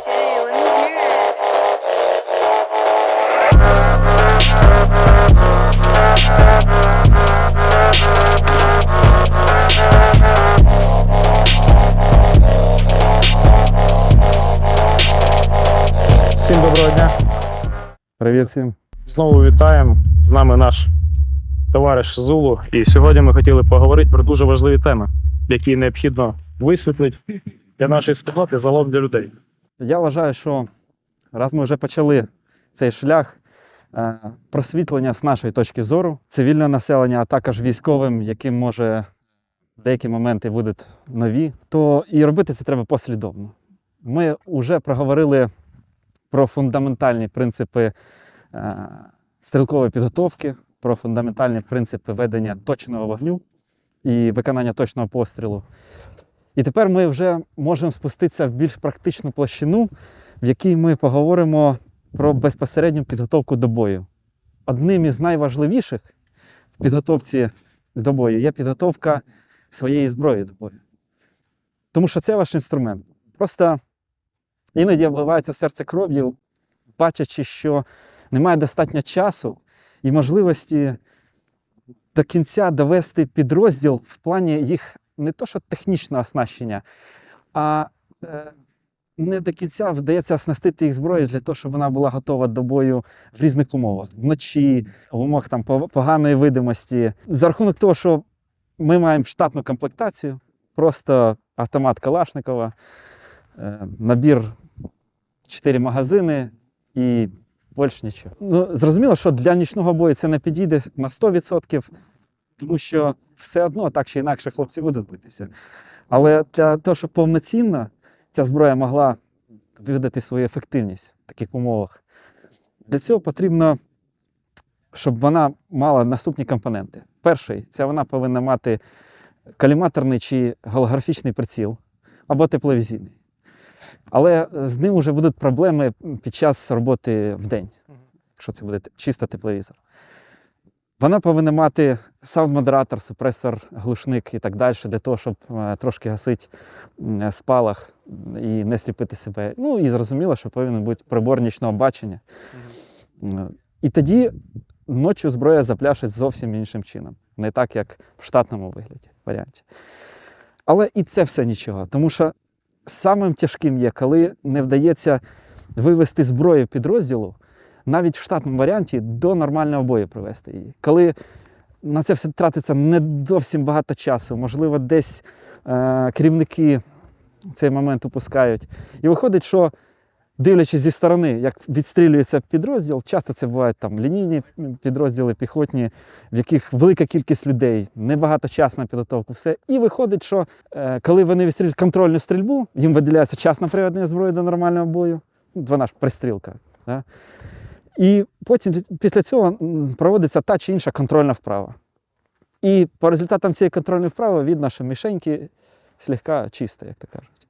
Всім доброго дня. Привіт всім. Знову вітаємо. З нами наш товариш Зулу. І сьогодні ми хотіли поговорити про дуже важливі теми, які необхідно висвітлити для нашої спільноти, загалом для людей. Я вважаю, що раз ми вже почали цей шлях е, просвітлення з нашої точки зору, цивільного населення, а також військовим, яким може деякі моменти будуть нові, то і робити це треба послідовно. Ми вже проговорили про фундаментальні принципи е, стрілкової підготовки, про фундаментальні принципи ведення точного вогню і виконання точного пострілу. І тепер ми вже можемо спуститися в більш практичну площину, в якій ми поговоримо про безпосередню підготовку до бою. Одним із найважливіших в підготовці до бою є підготовка своєї зброї до бою. Тому що це ваш інструмент. Просто іноді обливається серце кров'ю, бачачи, що немає достатньо часу і можливості до кінця довести підрозділ в плані їх не то, що технічного оснащення, а е, не до кінця вдається оснастити їх зброєю для того, щоб вона була готова до бою в різних умовах. Вночі, в умовах там, поганої видимості. За рахунок того, що ми маємо штатну комплектацію, просто автомат Калашникова, е, набір 4 магазини і більш нічого. Ну, зрозуміло, що для нічного бою це не підійде на 100%, тому що все одно так чи інакше хлопці будуть битися. Але для того, щоб повноцінно ця зброя могла видати свою ефективність в таких умовах, для цього потрібно, щоб вона мала наступні компоненти. Перший це вона повинна мати каліматорний чи голографічний приціл або тепловізійний. Але з ним вже будуть проблеми під час роботи в день, якщо це буде чисто тепловізор. Вона повинна мати саунд-модератор, супресор, глушник і так далі, для того, щоб е, трошки гасити спалах і не сліпити себе. Ну і зрозуміло, що повинен бути прибор нічного бачення. Е, І тоді ночі зброя запляшить зовсім іншим чином, не так, як в штатному вигляді варіанті. Але і це все нічого, тому що самим тяжким є, коли не вдається вивести зброю підрозділу навіть в штатному варіанті до нормального бою привести її. Коли на це все тратиться не зовсім багато часу, можливо, десь е, керівники цей момент упускають. І виходить, що дивлячись зі сторони, як відстрілюється підрозділ, часто це бувають там лінійні підрозділи, піхотні, в яких велика кількість людей, небагато часу на підготовку, все. І виходить, що е, коли вони відстрілюють контрольну стрільбу, їм виділяється час на приведення зброї до нормального бою. Ну, Вона ж пристрілка. Да? І потім після цього проводиться та чи інша контрольна вправа. І по результатам цієї контрольної вправи видно, що мішеньки слегка чисті, як то кажуть.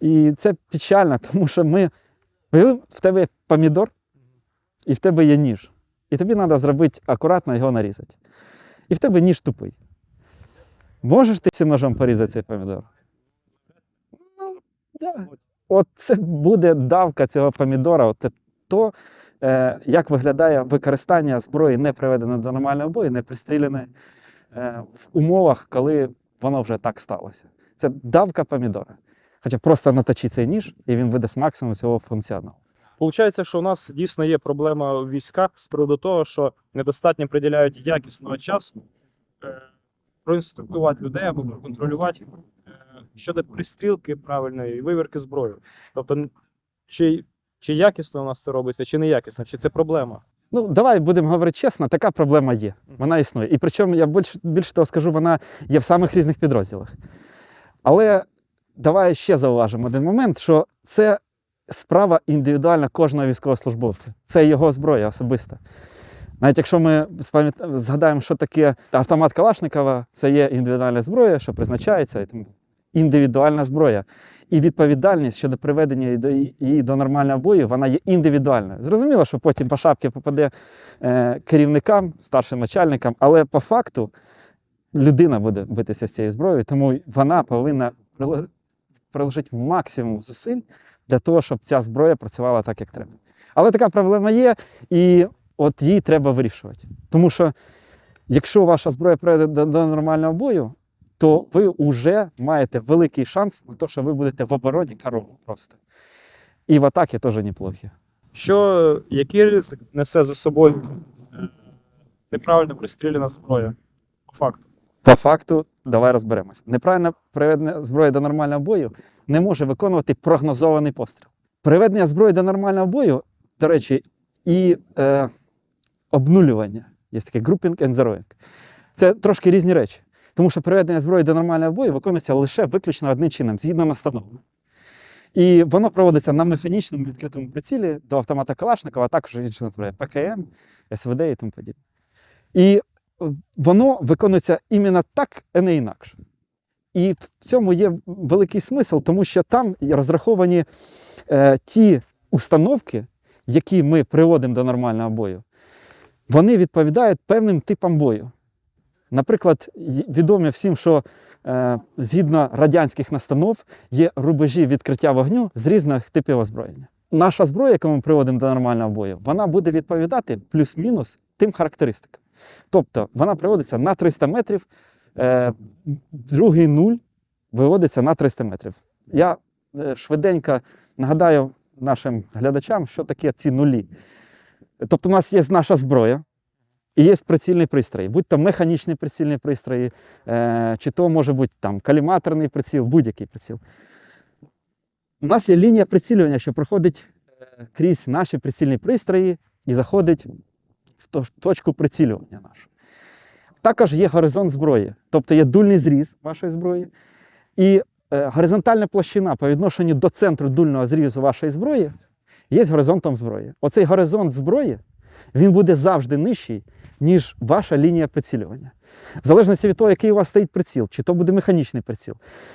І це печально, тому що ми. В тебе помідор, і в тебе є ніж. І тобі треба зробити акуратно його нарізати. І в тебе ніж тупий. Можеш ти цим ножом порізати цей помідор? Ну, да. От це буде давка цього помідора. От то, як виглядає використання зброї, не приведене до нормального бою, не пристріляне е, в умовах, коли воно вже так сталося. Це давка помідора. Хоча просто наточи цей ніж, і він видасть максимум цього функціоналу. Получається, що у нас дійсно є проблема в військах з приводу того, що недостатньо приділяють якісного часу е, проінструктувати людей або проконтролювати е, щодо пристрілки правильної вивірки зброї. Тобто, чи, чи якісно у нас це робиться, чи не якісно, чи це проблема? Ну, давай будемо говорити чесно, така проблема є. Вона існує. І причому я більше, більше того скажу, вона є в самих різних підрозділах. Але давай ще зауважимо один момент, що це справа індивідуальна кожного військовослужбовця. Це його зброя особиста. Навіть якщо ми згадаємо, що таке автомат Калашникова, це є індивідуальна зброя, що призначається, і тому індивідуальна зброя. І відповідальність щодо приведення її до, нормального бою, вона є індивідуальною. Зрозуміло, що потім по шапці попаде е, керівникам, старшим начальникам, але по факту людина буде битися з цією зброєю, тому вона повинна приложити максимум зусиль для того, щоб ця зброя працювала так, як треба. Але така проблема є, і от її треба вирішувати. Тому що якщо ваша зброя прийде до, до нормального бою, то ви вже маєте великий шанс на те, що ви будете в обороні корову просто. І в атакі теж неплохі. Що, який ризик несе за собою е, неправильно пристріляна зброя? По факту. По факту, давай розберемось. Неправильне приведення зброї до нормального бою не може виконувати прогнозований постріл. Приведення зброї до нормального бою, до речі, і е, обнулювання. Є таке grouping and zeroing. Це трошки різні речі. Тому що приведення зброї до нормального бою виконується лише виключно одним чином, згідно настанови. І воно проводиться на механічному відкритому прицілі до автомата Калашникова, а також іншої зброї ПКМ, СВД і тому подібне. І воно виконується іменно так, а не інакше. І в цьому є великий смисл, тому що там розраховані е, ті установки, які ми приводимо до нормального бою, вони відповідають певним типам бою. Наприклад, відомо всім, що е, згідно радянських настанов є рубежі відкриття вогню з різних типів озброєння. Наша зброя, яку ми приводимо до нормального бою, вона буде відповідати плюс-мінус тим характеристикам. Тобто вона приводиться на 300 метрів, е, другий нуль виводиться на 300 метрів. Я е, швиденько нагадаю нашим глядачам, що таке ці нулі. Тобто, у нас є наша зброя і є прицільний пристрій, будь то механічний прицільний пристрій, е, чи то може бути там каліматорний приціл, будь-який приціл. У нас є лінія прицілювання, що проходить е, крізь наші прицільні пристрої і заходить в точку прицілювання нашу. Також є горизонт зброї, тобто є дульний зріз вашої зброї, і е, горизонтальна площина по відношенню до центру дульного зрізу вашої зброї є горизонтом зброї. Оцей горизонт зброї він буде завжди нижчий, ніж ваша лінія прицілювання. В залежності від того, який у вас стоїть приціл, чи то буде механічний приціл,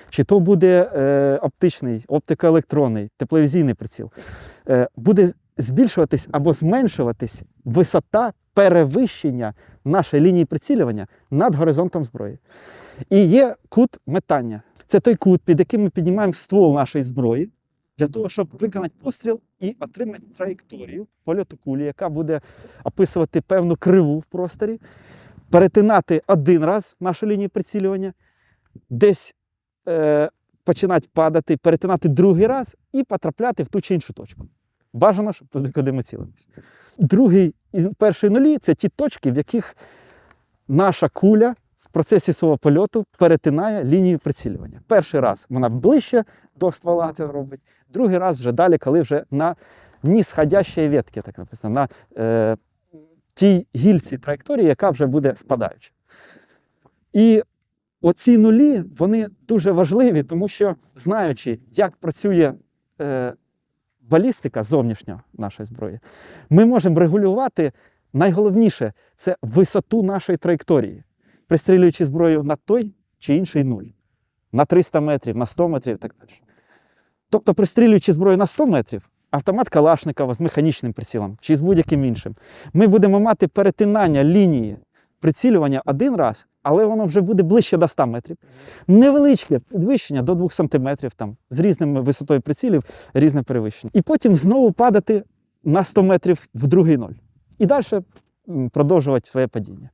чи то буде е, оптичний, оптикоелектронний, тепловізійний приціл, е, буде збільшуватись або зменшуватись висота перевищення нашої лінії прицілювання над горизонтом зброї. І є кут метання. Це той кут, під яким ми піднімаємо ствол нашої зброї для того, щоб виконати постріл і отримати траєкторію польоту кулі, яка буде описувати певну криву в просторі, перетинати один раз нашу лінію прицілювання, десь е, починати падати, перетинати другий раз і потрапляти в ту чи іншу точку. Бажано, щоб туди, куди ми цілимося. Другий і перший нулі це ті точки, в яких наша куля в процесі свого польоту перетинає лінію прицілювання. Перший раз вона ближче до ствола це робить, другий раз вже далі, коли вже на нісходящій ветки, так написано, на е, тій гільці траєкторії, яка вже буде спадаюча. І оці нулі вони дуже важливі, тому що знаючи, як працює е, балістика зовнішня нашої зброї, ми можемо регулювати найголовніше це висоту нашої траєкторії, пристрілюючи зброю на той чи інший нуль, на 300 метрів, на 100 метрів і так далі. Тобто, пристрілюючи зброю на 100 метрів, автомат Калашникова з механічним прицілом чи з будь-яким іншим, ми будемо мати перетинання лінії прицілювання один раз, але воно вже буде ближче до 100 метрів. Невеличке підвищення до 2 сантиметрів, там, з різними висотою прицілів, різне перевищення. І потім знову падати на 100 метрів в другий ноль. І далі продовжувати своє падіння.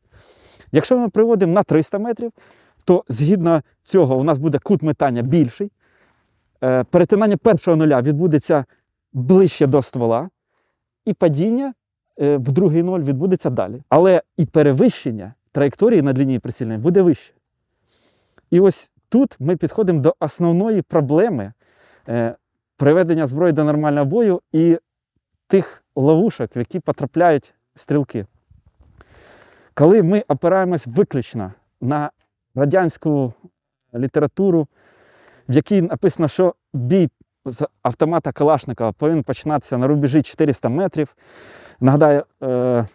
Якщо ми приводимо на 300 метрів, то згідно цього у нас буде кут метання більший. Е, Перетинання першого нуля відбудеться ближче до ствола, і падіння е, в другий ноль відбудеться далі. Але і перевищення траєкторії над лінією прицільної буде вище. І ось тут ми підходимо до основної проблеми е, приведення зброї до нормального бою і тих ловушок, в які потрапляють стрілки. Коли ми опираємось виключно на радянську літературу, в якій написано, що бій з автомата Калашникова повинен починатися на рубежі 400 метрів. Нагадаю, е,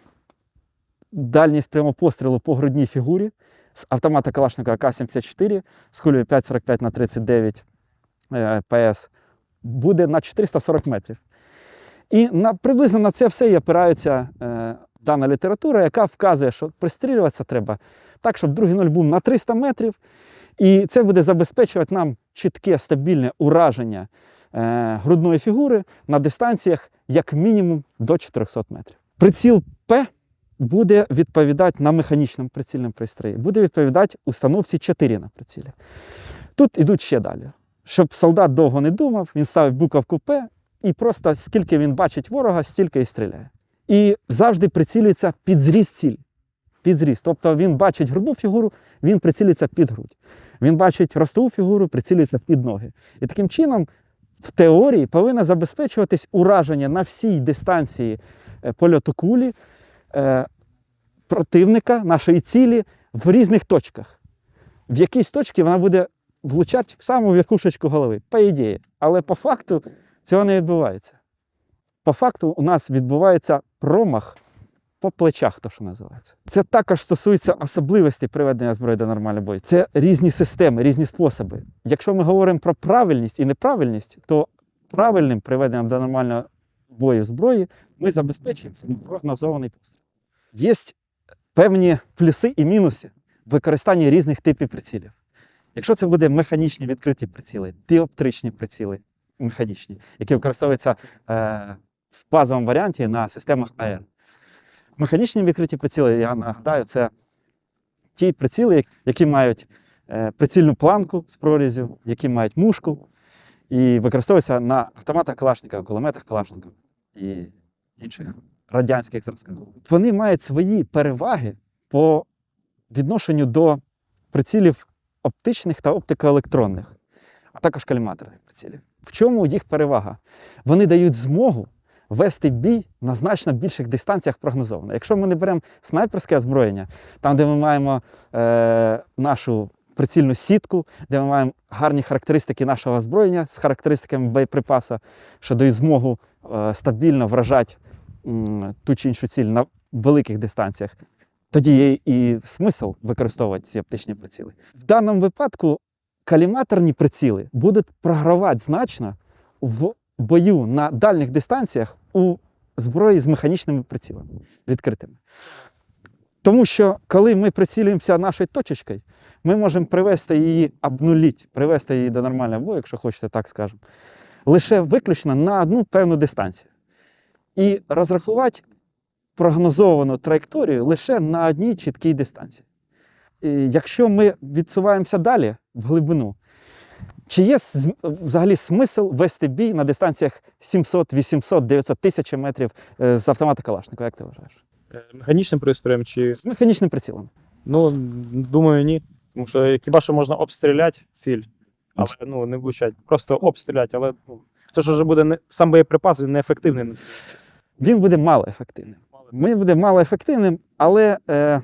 дальність прямого пострілу по грудній фігурі з автомата Калашникова К-74 з кулею 5,45 на 39 е, ПС буде на 440 метрів. І на, приблизно на це все і опирається е, дана література, яка вказує, що пристрілюватися треба так, щоб другий нуль був на 300 метрів. І це буде забезпечувати нам чітке, стабільне ураження е, грудної фігури на дистанціях як мінімум до 400 метрів. Приціл П буде відповідати на механічному прицільному пристрої, буде відповідати установці 4 на прицілі. Тут ідуть ще далі. Щоб солдат довго не думав, він ставить буковку П і просто скільки він бачить ворога, стільки і стріляє. І завжди прицілюється під зріст цілі. Під зріст. Тобто він бачить грудну фігуру, він прицілюється під грудь. Він бачить ростову фігуру, прицілюється під ноги. І таким чином, в теорії повинно забезпечуватись ураження на всій дистанції е, польоту кулі е, противника, нашої цілі в різних точках. В якійсь точці вона буде влучати в саму верхушечку голови, по ідеї. Але по факту цього не відбувається. По факту у нас відбувається промах по плечах, то що називається. Це також стосується особливостей приведення зброї до нормального бою. Це різні системи, різні способи. Якщо ми говоримо про правильність і неправильність, то правильним приведенням до нормального бою зброї ми забезпечуємо прогнозований постріл. Є певні плюси і мінуси в використанні різних типів прицілів. Якщо це буде механічні відкриті приціли, діоптричні приціли механічні, які використовуються е, в базовому варіанті на системах АР. Механічні відкриті приціли, я нагадаю, це ті приціли, які мають е, прицільну планку з прорізю, які мають мушку, і використовуються на автоматах Калашникова, кулеметах Калашникова і інших радянських зразках. Вони мають свої переваги по відношенню до прицілів оптичних та оптикоелектронних, а також каліматорних прицілів. В чому їх перевага? Вони дають змогу вести бій на значно більших дистанціях прогнозовано. Якщо ми не беремо снайперське озброєння, там, де ми маємо е, нашу прицільну сітку, де ми маємо гарні характеристики нашого озброєння з характеристиками боєприпаса, що дають змогу е, стабільно вражати м, ту чи іншу ціль на великих дистанціях, тоді є і смисл використовувати ці оптичні приціли. В даному випадку каліматорні приціли будуть програвати значно в бою на дальніх дистанціях у зброї з механічними прицілами відкритими. Тому що коли ми прицілюємося нашою точечкою, ми можемо привести її обнуліть, привести її до нормального бою, якщо хочете так скажемо, лише виключно на одну певну дистанцію. І розрахувати прогнозовану траєкторію лише на одній чіткій дистанції. І якщо ми відсуваємося далі в глибину, чи є взагалі смисл вести бій на дистанціях 700, 800, 900 тисяч метрів е, з автомата Калашникова, як ти вважаєш? Е, Механічним пристроєм чи. З механічним прицілом. Ну, думаю, ні. Тому що хіба що можна обстріляти ціль, але ну, не влучати. Просто обстріляти, але ну, це ж вже буде не сам боєприпас, він неефективний. Він буде малоефективним. Він буде малоефективним, але е,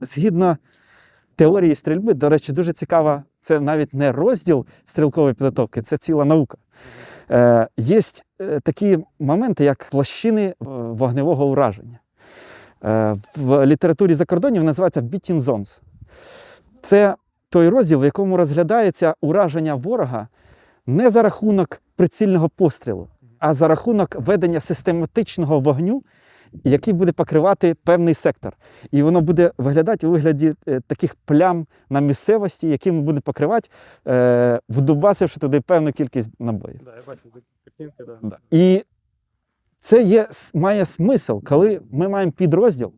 згідно теорії стрільби, до речі, дуже цікава, це навіть не розділ стрілкової підготовки, це ціла наука. Е, є е, такі моменти, як площини е, вогневого ураження. Е, в літературі закордонів називається beating zones. Це той розділ, в якому розглядається ураження ворога не за рахунок прицільного пострілу, а за рахунок ведення систематичного вогню, який буде покривати певний сектор. І воно буде виглядати у вигляді е, таких плям на місцевості, якими буде покривати, е, вдубасивши туди певну кількість набоїв. Да, я бачу картинки, да. Да. І це є, має смисл, коли ми маємо підрозділ,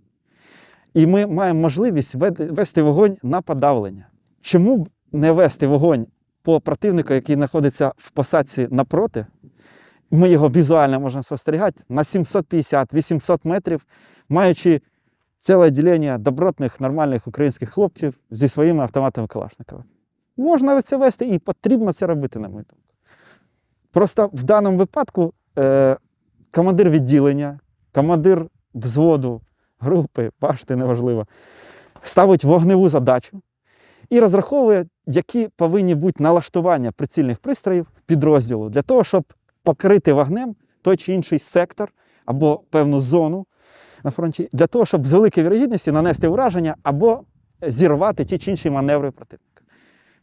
і ми маємо можливість вести вогонь на подавлення. Чому не вести вогонь по противнику, який знаходиться в посадці напроти? Ми його візуально можемо спостерігати на 750-800 метрів, маючи ціле відділення добротних, нормальних українських хлопців зі своїми автоматами Калашникова. Можна це вести і потрібно це робити, на мою думку. Просто в даному випадку е, командир відділення, командир взводу, групи, пашти, неважливо, ставить вогневу задачу і розраховує, які повинні бути налаштування прицільних пристроїв підрозділу для того, щоб покрити вогнем той чи інший сектор або певну зону на фронті, для того, щоб з великою вірогідністю нанести ураження або зірвати ті чи інші маневри противника.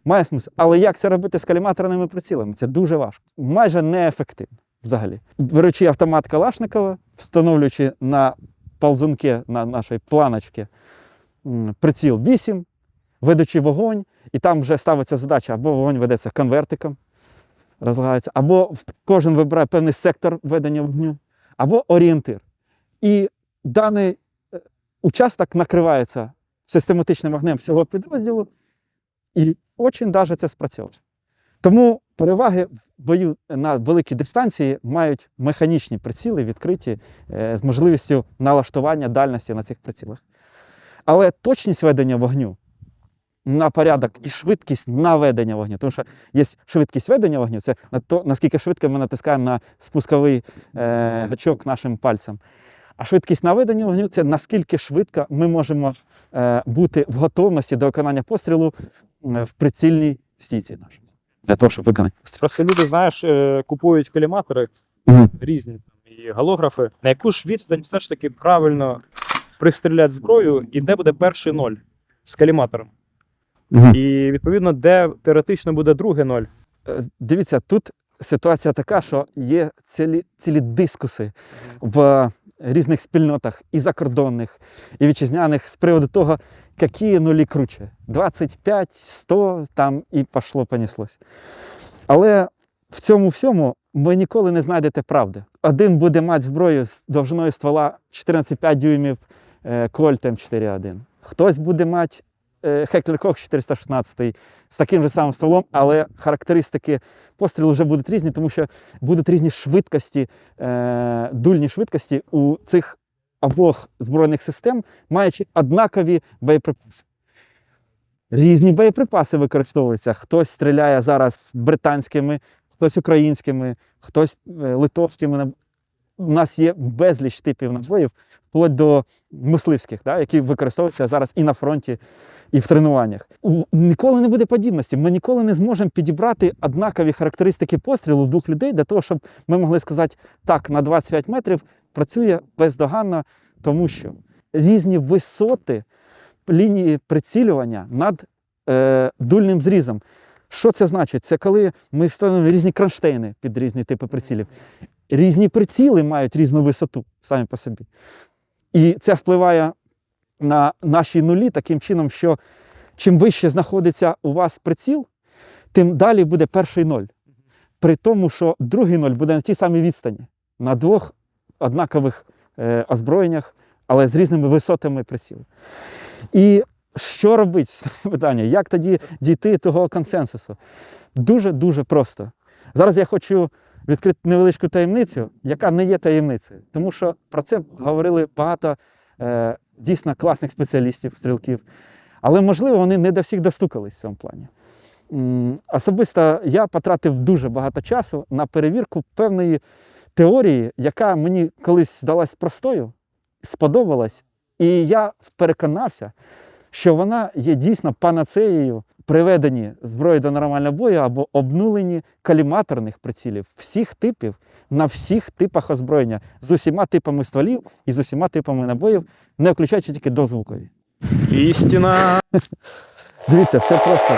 Має смисл. Але як це робити з каліматорними прицілами? Це дуже важко. Майже неефективно взагалі. Беручи автомат Калашникова, встановлюючи на ползунки на нашій планочці приціл 8, ведучи вогонь, і там вже ставиться задача, або вогонь ведеться конвертиком, розлагаються, або кожен вибирає певний сектор ведення вогню, або орієнтир. І даний е, участок накривається систематичним вогнем всього підрозділу, і дуже даже це спрацьовує. Тому переваги в бою на великій дистанції мають механічні приціли, відкриті е, з можливістю налаштування дальності на цих прицілах. Але точність ведення вогню на порядок і швидкість наведення вогню. Тому що є швидкість ведення вогню, це на то, наскільки швидко ми натискаємо на спусковий е, гачок нашим пальцем. А швидкість наведення вогню це наскільки швидко ми можемо е, бути в готовності до виконання пострілу е, в прицільній стійці нашій. Для того, щоб виконати постріл. Просто люди, знаєш, е, купують коліматори різні там, і голографи. На яку ж відстань все ж таки правильно пристріляти зброю, і де буде перший ноль з коліматором? Мгм. І відповідно, де теоретично буде другий ноль. Е, Дивіться, тут ситуація така, що є цілі, цілі дискуси в різних спільнотах і закордонних, і вітчизняних з приводу того, які нулі круче. 25, 100 там і пішло, понеслось. Але в цьому всьому ви ніколи не знайдете правди. Один буде мати зброю з довжиною ствола 14,5 дюймів е, Кольт М4.1. Хтось буде мати е, Хеклер Кох 416 з таким же самим стволом, але характеристики пострілу вже будуть різні, тому що будуть різні швидкості, е, дульні швидкості у цих обох збройних систем, маючи однакові боєприпаси. Різні боєприпаси використовуються. Хтось стріляє зараз британськими, хтось українськими, хтось е, литовськими. У нас є безліч типів набоїв, вплоть до мисливських, да, які використовуються зараз і на фронті, і в тренуваннях. Ніколи не буде подібності. Ми ніколи не зможемо підібрати однакові характеристики пострілу двох людей для того, щоб ми могли сказати, так, на 25 метрів працює бездоганно, тому що різні висоти лінії прицілювання над е, дульним зрізом. Що це значить? Це коли ми встановлюємо різні кронштейни під різні типи прицілів. Різні приціли мають різну висоту самі по собі. І це впливає на наші нулі таким чином, що чим вище знаходиться у вас приціл, тим далі буде перший ноль. При тому, що другий ноль буде на тій самій відстані, на двох однакових е, озброєннях, але з різними висотами прицілу. І що робити? Питання, як тоді дійти того консенсусу? Дуже-дуже просто. Зараз я хочу відкрити невеличку таємницю, яка не є таємницею, тому що про це говорили багато е, дійсно класних спеціалістів, стрілків. Але, можливо, вони не до всіх достукались в цьому плані. Особисто я потратив дуже багато часу на перевірку певної теорії, яка мені колись здалась простою, сподобалась, і я переконався, що вона є дійсно панацеєю приведені зброї до нормального бою або обнулені каліматорних прицілів всіх типів на всіх типах озброєння з усіма типами стволів і з усіма типами набоїв, не включаючи тільки дозвукові. Істина. Дивіться, все просто.